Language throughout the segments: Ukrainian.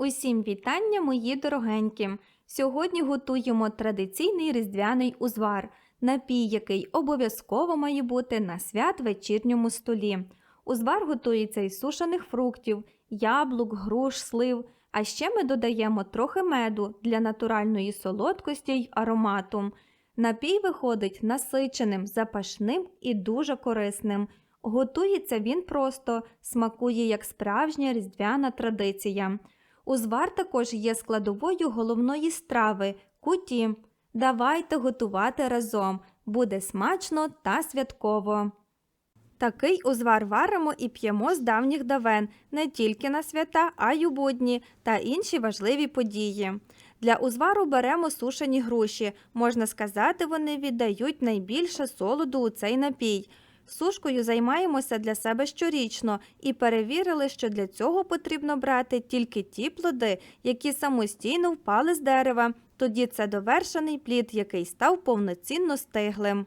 Усім вітання, мої дорогенькі! Сьогодні готуємо традиційний різдвяний узвар, напій, який обов'язково має бути на свят вечірньому столі. Узвар готується із сушених фруктів, яблук, груш, слив. А ще ми додаємо трохи меду для натуральної солодкості й аромату. Напій виходить насиченим, запашним і дуже корисним. Готується він просто, смакує як справжня різдвяна традиція. Узвар також є складовою головної страви куті. Давайте готувати разом. Буде смачно та святково. Такий узвар варимо і п'ємо з давніх давен не тільки на свята, а й у будні та інші важливі події. Для узвару беремо сушені груші. Можна сказати, вони віддають найбільше солоду у цей напій. Сушкою займаємося для себе щорічно і перевірили, що для цього потрібно брати тільки ті плоди, які самостійно впали з дерева. Тоді це довершений плід, який став повноцінно стиглим.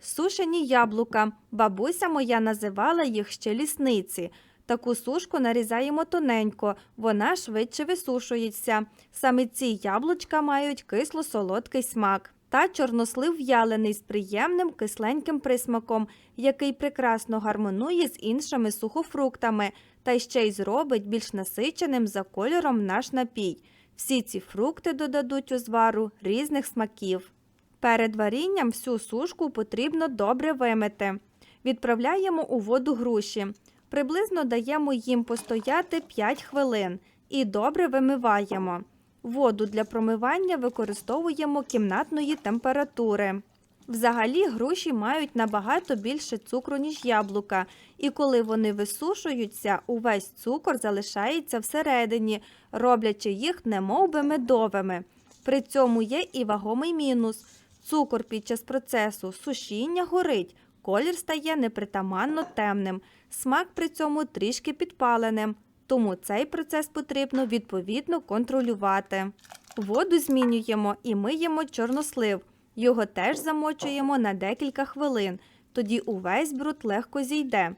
Сушені яблука. Бабуся моя називала їх ще лісниці. Таку сушку нарізаємо тоненько, вона швидше висушується. Саме ці яблучка мають кисло-солодкий смак. Та чорнослив в'ялений з приємним кисленьким присмаком, який прекрасно гармонує з іншими сухофруктами та ще й зробить більш насиченим за кольором наш напій. Всі ці фрукти додадуть у звару різних смаків. Перед варінням всю сушку потрібно добре вимити. Відправляємо у воду груші. Приблизно даємо їм постояти 5 хвилин і добре вимиваємо. Воду для промивання використовуємо кімнатної температури. Взагалі груші мають набагато більше цукру, ніж яблука, і коли вони висушуються, увесь цукор залишається всередині, роблячи їх немовби медовими. При цьому є і вагомий мінус. Цукор під час процесу сушіння горить, колір стає непритаманно темним, смак при цьому трішки підпаленим, тому цей процес потрібно відповідно контролювати. Воду змінюємо і миємо чорнослив. Його теж замочуємо на декілька хвилин, тоді увесь бруд легко зійде.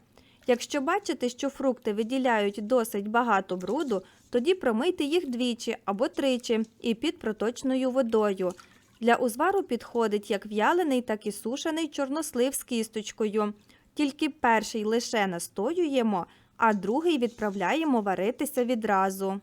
Якщо бачите, що фрукти виділяють досить багато бруду, тоді промийте їх двічі або тричі і під проточною водою. Для узвару підходить як в'ялений, так і сушений чорнослив з кісточкою. Тільки перший лише настоюємо, а другий відправляємо варитися відразу.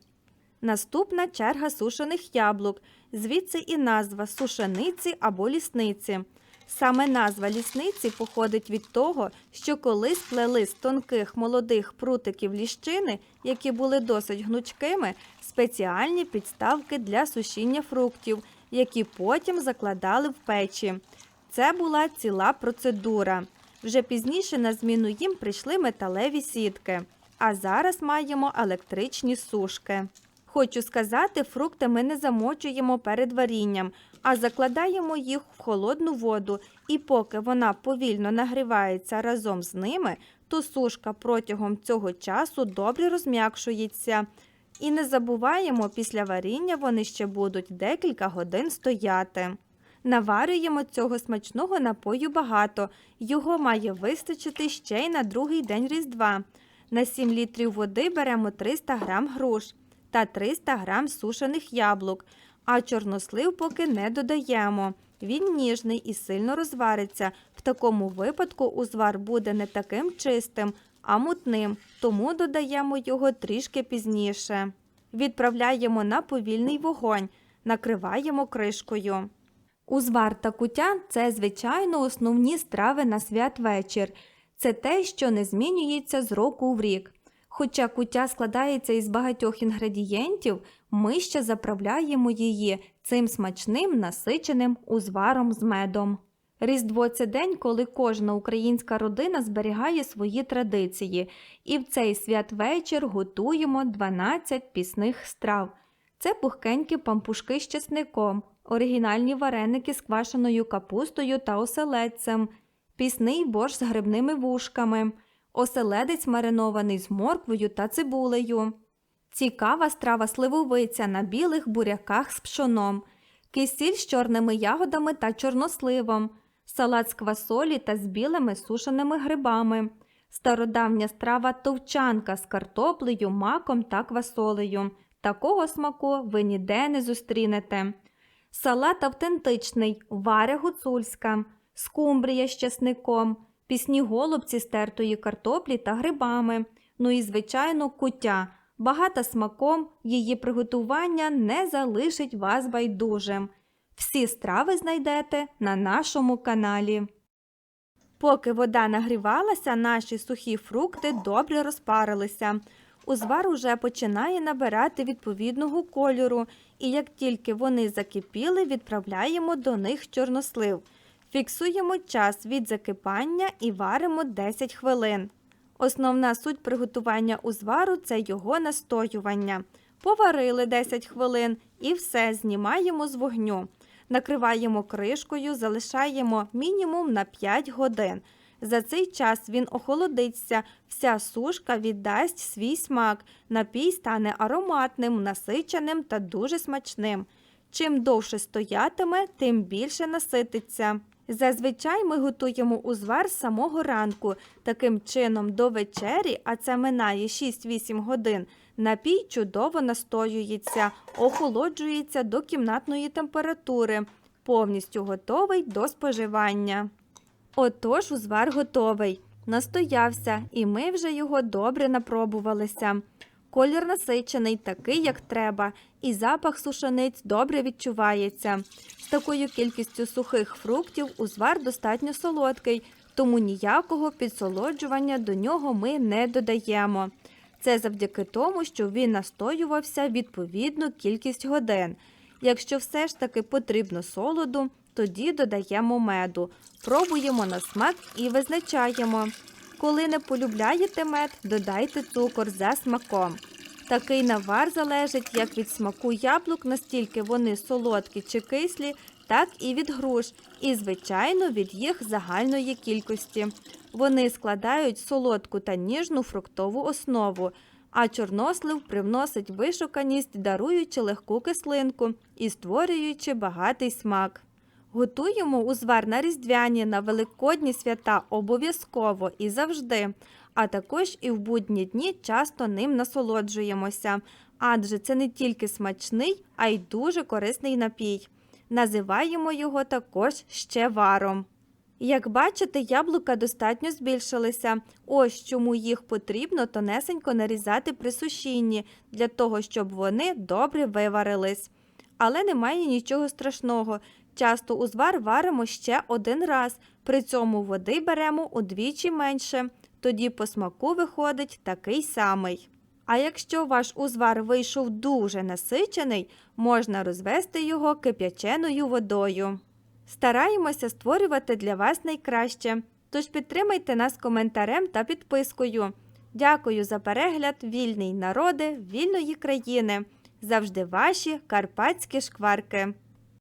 Наступна черга сушених яблук, звідси і назва сушениці або лісниці. Саме назва лісниці походить від того, що колись плели з тонких молодих прутиків ліщини, які були досить гнучкими, спеціальні підставки для сушіння фруктів, які потім закладали в печі. Це була ціла процедура. Вже пізніше на зміну їм прийшли металеві сітки, а зараз маємо електричні сушки. Хочу сказати, фрукти ми не замочуємо перед варінням, а закладаємо їх в холодну воду, і поки вона повільно нагрівається разом з ними, то сушка протягом цього часу добре розм'якшується. І не забуваємо, після варіння вони ще будуть декілька годин стояти. Наварюємо цього смачного напою багато, його має вистачити ще й на другий день Різдва. На 7 літрів води беремо 300 грам груш та 300 грам сушених яблук, а чорнослив поки не додаємо. Він ніжний і сильно розвариться. В такому випадку узвар буде не таким чистим, а мутним, тому додаємо його трішки пізніше. Відправляємо на повільний вогонь, накриваємо кришкою. Узвар та куття – це, звичайно, основні страви на святвечір. Це те, що не змінюється з року в рік. Хоча куття складається із багатьох інгредієнтів, ми ще заправляємо її цим смачним насиченим узваром з медом. Різдво це день, коли кожна українська родина зберігає свої традиції, і в цей святвечір готуємо 12 пісних страв. Це пухкенькі пампушки з чесником, оригінальні вареники з квашеною капустою та оселедцем, пісний борщ з грибними вушками, оселедець маринований з морквою та цибулею. Цікава страва сливовиця на білих буряках з пшоном, кисіль з чорними ягодами та чорносливом, салат з квасолі та з білими сушеними грибами, стародавня страва товчанка з картоплею, маком та квасолею. Такого смаку ви ніде не зустрінете. Салат автентичний, варя гуцульська, скумбрія з часником, пісні голубці з тертої картоплі та грибами, ну і, звичайно, куття. Багата смаком, її приготування не залишить вас байдужим. Всі страви знайдете на нашому каналі. Поки вода нагрівалася, наші сухі фрукти добре розпарилися. Узвар уже починає набирати відповідного кольору, і як тільки вони закипіли, відправляємо до них чорнослив. Фіксуємо час від закипання і варимо 10 хвилин. Основна суть приготування узвару це його настоювання. Поварили 10 хвилин і все знімаємо з вогню. Накриваємо кришкою, залишаємо мінімум на 5 годин. За цей час він охолодиться, вся сушка віддасть свій смак, напій стане ароматним, насиченим та дуже смачним. Чим довше стоятиме, тим більше насититься. Зазвичай ми готуємо узвар з самого ранку. Таким чином, до вечері, а це минає 6-8 годин, напій чудово настоюється, охолоджується до кімнатної температури, повністю готовий до споживання. Отож, узвар готовий. Настоявся, і ми вже його добре напробувалися. Колір насичений, такий, як треба, і запах сушениць добре відчувається. З такою кількістю сухих фруктів узвар достатньо солодкий, тому ніякого підсолоджування до нього ми не додаємо. Це завдяки тому, що він настоювався відповідну кількість годин. Якщо все ж таки потрібно солоду, тоді додаємо меду, пробуємо на смак і визначаємо. Коли не полюбляєте мед, додайте цукор за смаком. Такий навар залежить як від смаку яблук, настільки вони солодкі чи кислі, так і від груш, і, звичайно, від їх загальної кількості. Вони складають солодку та ніжну фруктову основу, а чорнослив привносить вишуканість, даруючи легку кислинку і створюючи багатий смак. Готуємо узвар на різдвяні на великодні свята обов'язково і завжди, а також і в будні дні часто ним насолоджуємося, адже це не тільки смачний, а й дуже корисний напій. Називаємо його також ще варом. Як бачите, яблука достатньо збільшилися. Ось чому їх потрібно тонесенько нарізати при сушінні, для того, щоб вони добре виварились. Але немає нічого страшного. Часто узвар варимо ще один раз, при цьому води беремо удвічі менше, тоді по смаку виходить такий самий. А якщо ваш узвар вийшов дуже насичений, можна розвести його кип'яченою водою. Стараємося створювати для вас найкраще, тож підтримайте нас коментарем та підпискою. Дякую за перегляд, вільний народи, вільної країни. Завжди ваші карпатські шкварки.